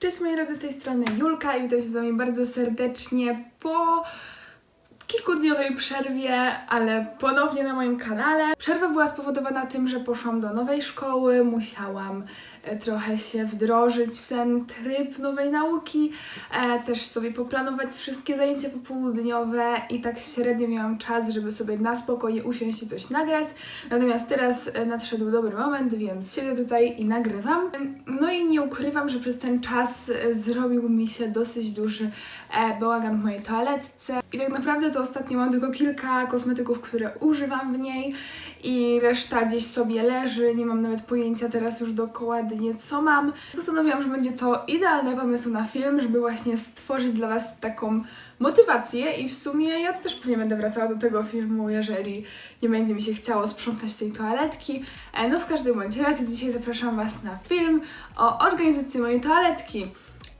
Cześć moi drodzy, z tej strony Julka i witam się z Wami bardzo serdecznie po kilkudniowej przerwie, ale ponownie na moim kanale. Przerwa była spowodowana tym, że poszłam do nowej szkoły, musiałam trochę się wdrożyć w ten tryb nowej nauki, e, też sobie poplanować wszystkie zajęcia popołudniowe i tak średnio miałam czas, żeby sobie na spokojnie usiąść i coś nagrać. Natomiast teraz e, nadszedł dobry moment, więc siedzę tutaj i nagrywam. No i nie ukrywam, że przez ten czas e, zrobił mi się dosyć duży e, bałagan w mojej toaletce. I tak naprawdę to ostatnio mam tylko kilka kosmetyków, które używam w niej i reszta gdzieś sobie leży. Nie mam nawet pojęcia teraz już dokładnie co mam. Postanowiłam, że będzie to idealny pomysł na film, żeby właśnie stworzyć dla Was taką motywację i w sumie ja też pewnie będę wracała do tego filmu, jeżeli nie będzie mi się chciało sprzątać tej toaletki. E, No w każdym bądź razie dzisiaj zapraszam Was na film o organizacji mojej toaletki.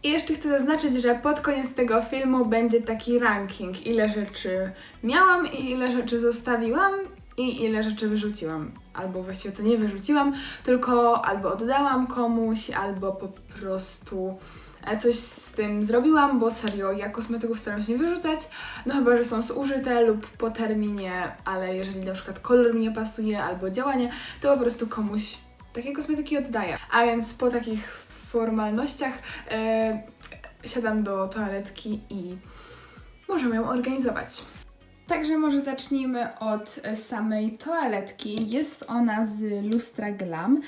I jeszcze chcę zaznaczyć, że pod koniec tego filmu będzie taki ranking, ile rzeczy miałam i ile rzeczy zostawiłam i ile rzeczy wyrzuciłam. Albo właściwie to nie wyrzuciłam, tylko albo oddałam komuś, albo po prostu e, coś z tym zrobiłam, bo serio, ja kosmetyków staram się nie wyrzucać, no chyba, że są zużyte lub po terminie, ale jeżeli na przykład kolor mi nie pasuje albo działanie, to po prostu komuś takie kosmetyki oddaję. A więc po takich formalnościach e, siadam do toaletki i możemy ją organizować. Także może zacznijmy od e, samej toaletki. Jest ona z Lustra Glam.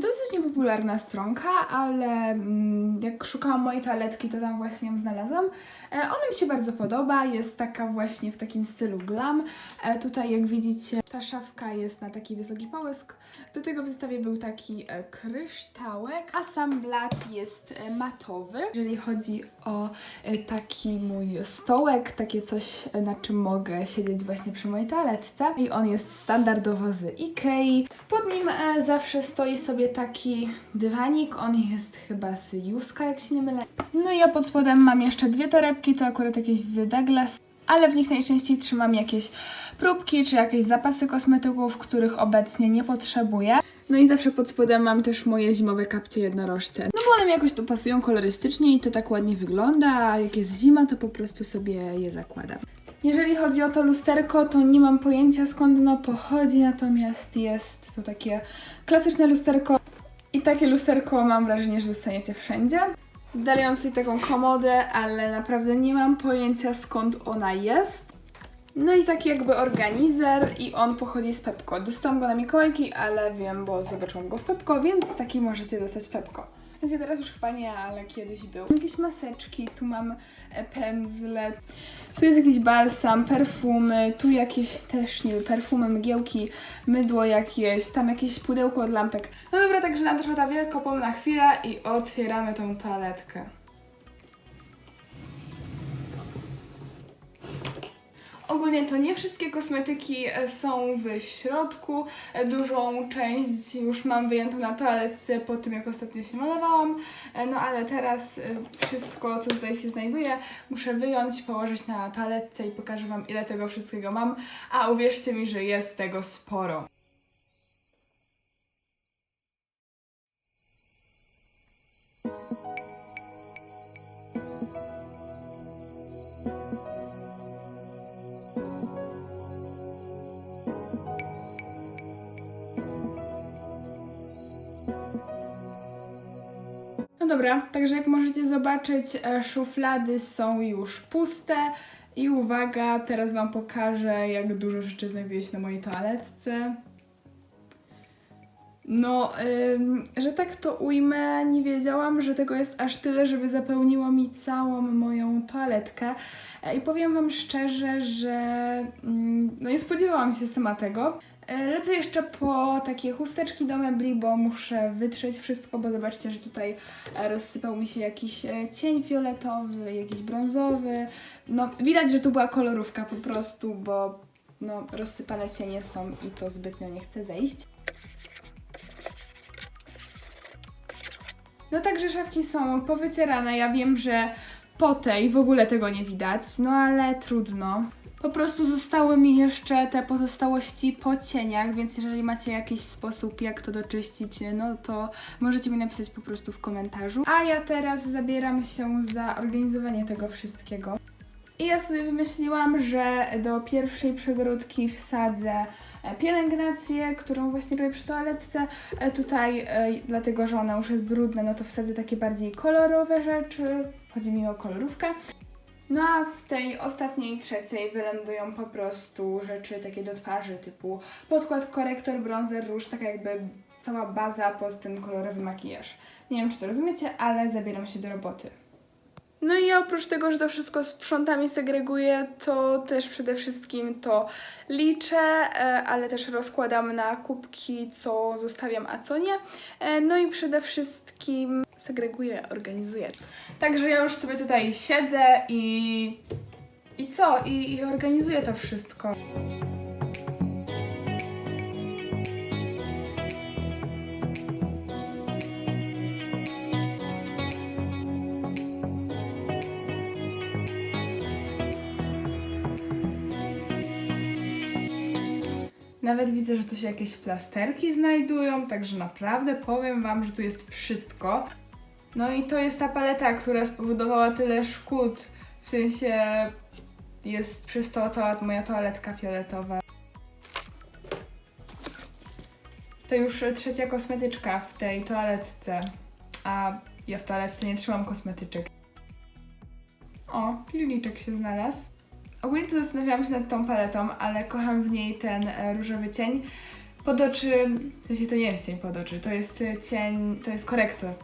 Dosyć niepopularna stronka, ale mm, jak szukałam mojej toaletki, to tam właśnie ją znalazłam. E, Ona mi się bardzo podoba, jest taka właśnie w takim stylu glam. E, Tutaj jak widzicie, ta szafka jest na taki wysoki połysk. Do tego w zestawie był taki kryształek, a sam blat jest matowy. Jeżeli chodzi o taki mój stołek, takie coś, na czym mogę siedzieć właśnie przy mojej toaletce. I on jest standardowo z Ikei. Pod nim e, zawsze stoi sobie taki dywanik, on jest chyba z Juska, jak się nie mylę. No i ja pod spodem mam jeszcze dwie torebki, to akurat jakieś z Douglas, ale w nich najczęściej trzymam jakieś próbki czy jakieś zapasy kosmetyków, których obecnie nie potrzebuję. No i zawsze pod spodem mam też moje zimowe kapcie jednorożce. No bo one mi jakoś tu pasują kolorystycznie i to tak ładnie wygląda, a jak jest zima, to po prostu sobie je zakładam. Jeżeli chodzi o to lusterko, to nie mam pojęcia skąd ono pochodzi, natomiast jest to takie klasyczne lusterko i takie lusterko mam wrażenie, że dostaniecie wszędzie. Dalej mam tutaj taką komodę, ale naprawdę nie mam pojęcia skąd ona jest. No i taki jakby organizer i on pochodzi z Pepko. Dostałam go na Mikołajki, ale wiem, bo zobaczyłam go w Pepko, więc taki możecie dostać Pepko. Sensie teraz już chyba nie, ale kiedyś był. Jakieś maseczki, tu mam e, pędzle, tu jest jakiś balsam, perfumy, tu jakieś też, nie wiem, perfumy, mgiełki, mydło jakieś, tam jakieś pudełko od lampek. No dobra, także nadeszła ta wielkopomna chwila i otwieramy tą toaletkę. Ogólnie to nie wszystkie kosmetyki e, są w środku. E, Dużą część już mam wyjętą na toaletce po tym, jak ostatnio się malowałam. E, No ale teraz wszystko, co tutaj się znajduje, muszę wyjąć, położyć na toaletce i pokażę Wam, ile tego wszystkiego mam. A uwierzcie mi, że jest tego sporo. No dobra, także jak możecie zobaczyć, e, szuflady są już puste. I uwaga, teraz Wam pokażę, jak dużo rzeczy znajduje się na mojej toaletce. No, ym, że tak to ujmę, nie wiedziałam, że tego jest aż tyle, żeby zapełniło mi całą moją toaletkę. E, I powiem Wam szczerze, że mm, no nie spodziewałam się sama tego. E, Lecę jeszcze po takie chusteczki do mebli, bo muszę wytrzeć wszystko, bo zobaczcie, że tutaj e, rozsypał mi się jakiś e, cień fioletowy, jakiś brązowy. No, widać, że tu była kolorówka po prostu, bo no, rozsypane cienie są i to zbytnio nie chce zejść. No także szafki są powycierane. Ja wiem, że po tej w ogóle tego nie widać, no ale trudno. Po prostu zostały mi jeszcze te pozostałości po cieniach, więc jeżeli macie jakiś sposób, jak to doczyścić, no to możecie mi napisać po prostu w komentarzu. A ja teraz zabieram się za organizowanie tego wszystkiego. I ja sobie wymyśliłam, że do pierwszej przegródki wsadzę pielęgnację, którą właśnie robię przy toaletce. E, Tutaj, e, dlatego że ona już jest brudna, no to wsadzę takie bardziej kolorowe rzeczy. Chodzi mi o kolorówkę. No a w tej ostatniej, trzeciej wylądują po prostu rzeczy takie do twarzy, typu podkład, korektor, bronzer, róż, taka jakby cała baza pod ten kolorowy makijaż. Nie wiem, czy to rozumiecie, ale zabieram się do roboty. No i ja oprócz tego, że to wszystko sprzątam i segreguję, to też przede wszystkim to liczę, e, ale też rozkładam na kubki, co zostawiam, a co nie. E, No i przede wszystkim segreguję, organizuję. Także ja już sobie tutaj siedzę i... I co? I, i organizuję to wszystko. Nawet widzę, że tu się jakieś plasterki znajdują, także naprawdę powiem Wam, że tu jest wszystko. No i to jest ta paleta, która spowodowała tyle szkód. W sensie jest przez to cała moja toaletka fioletowa. To już trzecia kosmetyczka w tej toaletce, a ja w toaletce nie trzymam kosmetyczek. O, pilniczek się znalazł. Ogólnie to zastanawiałam się nad tą paletą, ale kocham w niej ten e, różowy cień. Pod oczy, w sensie to nie jest cień pod oczy, to jest e, cień, to jest korektor,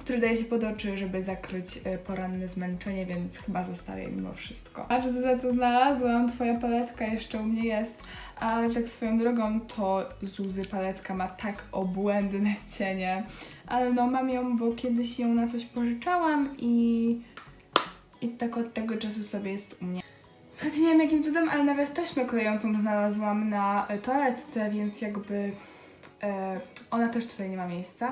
który daje się pod oczy, żeby zakryć e, poranne zmęczenie, więc chyba zostawię mimo wszystko. A czy za co znalazłam? Twoja paletka jeszcze u mnie jest, ale tak swoją drogą to Zuzy paletka ma tak obłędne cienie, ale no mam ją, bo kiedyś ją na coś pożyczałam i, i tak od tego czasu sobie jest u mnie. Słuchajcie, nie wiem jakim cudem, ale nawet taśmę klejącą znalazłam na e, toaletce, więc jakby e, ona też tutaj nie ma miejsca.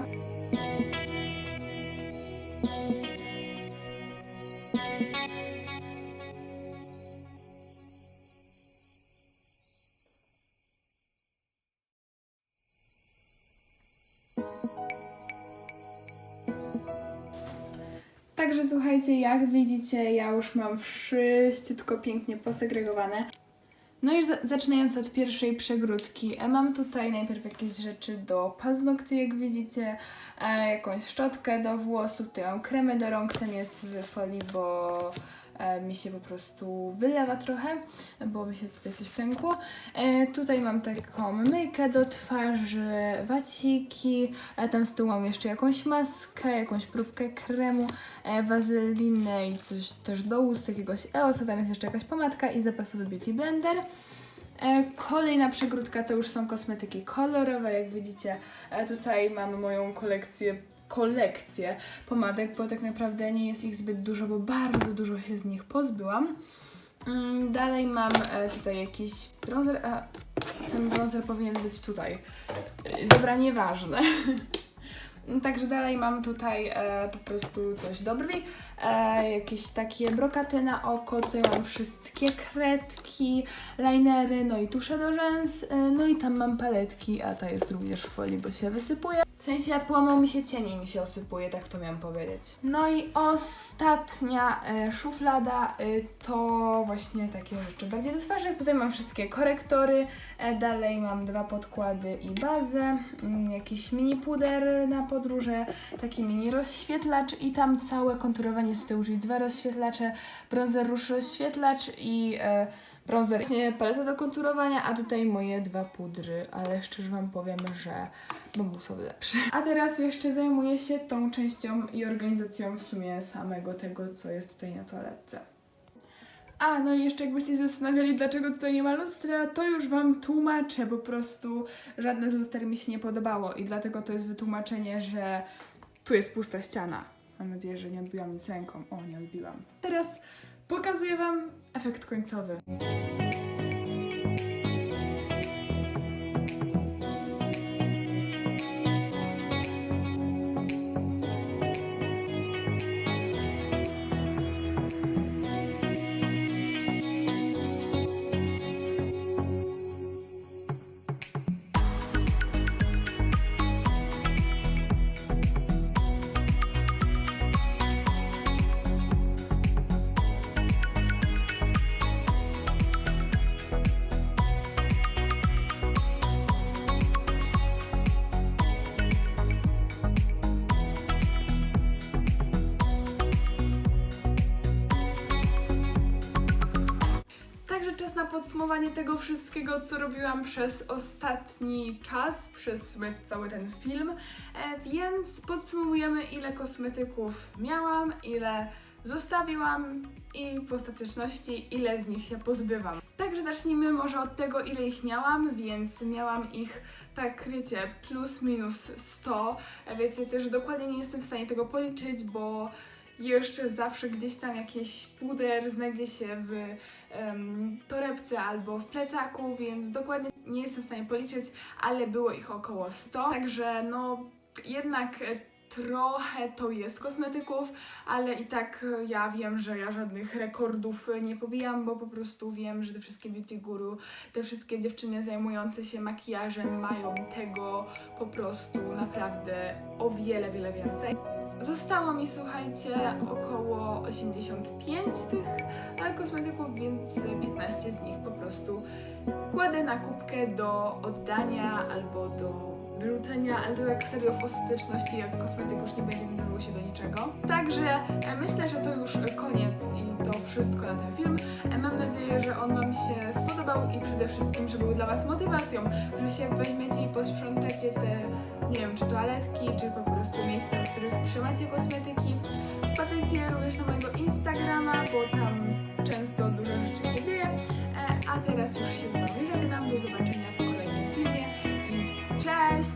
Także słuchajcie, jak widzicie, ja już mam wszystko pięknie posegregowane. No i za- zaczynając od pierwszej przegródki, e, mam tutaj najpierw jakieś rzeczy do paznokci, jak widzicie, e, jakąś szczotkę do włosów, tutaj mam kremy do rąk, ten jest w folii, bo mi się po prostu wylewa trochę, bo mi się tutaj coś pękło. E, tutaj mam taką myjkę do twarzy, waciki, a tam z tyłu mam jeszcze jakąś maskę, jakąś próbkę kremu, e, wazelinę i coś też do ust, jakiegoś EOS, a tam jest jeszcze jakaś pomadka i zapasowy beauty blender. E, Kolejna przegródka to już są kosmetyki kolorowe, jak widzicie. E, Tutaj mam moją kolekcję kolekcję pomadek, bo tak naprawdę nie jest ich zbyt dużo, bo bardzo dużo się z nich pozbyłam. Mm, Dalej mam e, tutaj jakiś bronzer, a ten bronzer powinien być tutaj. E, Dobra, nieważne. Także dalej mam tutaj e, po prostu coś do brwi, e, jakieś takie brokaty na oko, tutaj mam wszystkie kredki, linery, no i tusze do rzęs, e, no i tam mam paletki, a ta jest również w folii, bo się wysypuje. Sensie połamał mi się cień i mi się osypuje, tak to miałam powiedzieć. No i ostatnia e, szuflada e, to właśnie takie rzeczy bardziej do twarzy. Tutaj mam wszystkie korektory, e, dalej mam dwa podkłady i bazę, mm, jakiś mini puder na podróże, taki mini rozświetlacz i tam całe konturowanie z tyłu, czyli dwa rozświetlacze, bronzer, róż rozświetlacz i e, bronzer. Właśnie paleta do konturowania, a tutaj moje dwa pudry, ale szczerze Wam powiem, że bambusowy lepszy. A teraz jeszcze zajmuję się tą częścią i organizacją w sumie samego tego, co jest tutaj na toaletce. A, no i jeszcze jakbyście się zastanawiali, dlaczego tutaj nie ma lustra, to już Wam tłumaczę, po prostu żadne z luster mi się nie podobało i dlatego to jest wytłumaczenie, że tu jest pusta ściana. Mam nadzieję, że nie odbiłam nic ręką. O, nie odbiłam. Teraz pokazuję Wam efekt końcowy. Podsumowanie tego wszystkiego, co robiłam przez ostatni czas, przez w sumie cały ten film. E, więc podsumujemy, ile kosmetyków miałam, ile zostawiłam i w ostateczności ile z nich się pozbywam. Także zacznijmy może od tego, ile ich miałam, więc miałam ich tak, wiecie, plus minus 100. E, Wiecie, też dokładnie nie jestem w stanie tego policzyć, bo jeszcze zawsze gdzieś tam jakiś puder znajdzie się w em, torebce albo w plecaku, więc dokładnie nie jestem w stanie policzyć, ale było ich około 100. Także no jednak e, trochę to jest kosmetyków, ale i tak e, ja wiem, że ja żadnych rekordów e, nie pobijam, bo po prostu wiem, że te wszystkie beauty guru, te wszystkie dziewczyny zajmujące się makijażem mają tego po prostu naprawdę o wiele, wiele więcej. Zostało mi, słuchajcie, około 85 tych e, kosmetyków, więc 15 z nich po prostu kładę na kubkę do oddania albo do wyrzucenia, ale to tak serio w ostateczności, jak kosmetyk już nie będzie mi dawał się do niczego. Także e, myślę, że to już koniec i to wszystko na ten film. E, Mam nadzieję, że on Wam się spodobał i przede wszystkim, że był dla Was motywacją, że się weźmiecie i posprzątacie te, nie wiem, czy toaletki, czy po prostu miejsca, w których trzymacie kosmetyki. Wpadajcie również na mojego Instagrama, bo tam często dużo rzeczy się dzieje. E, A teraz już się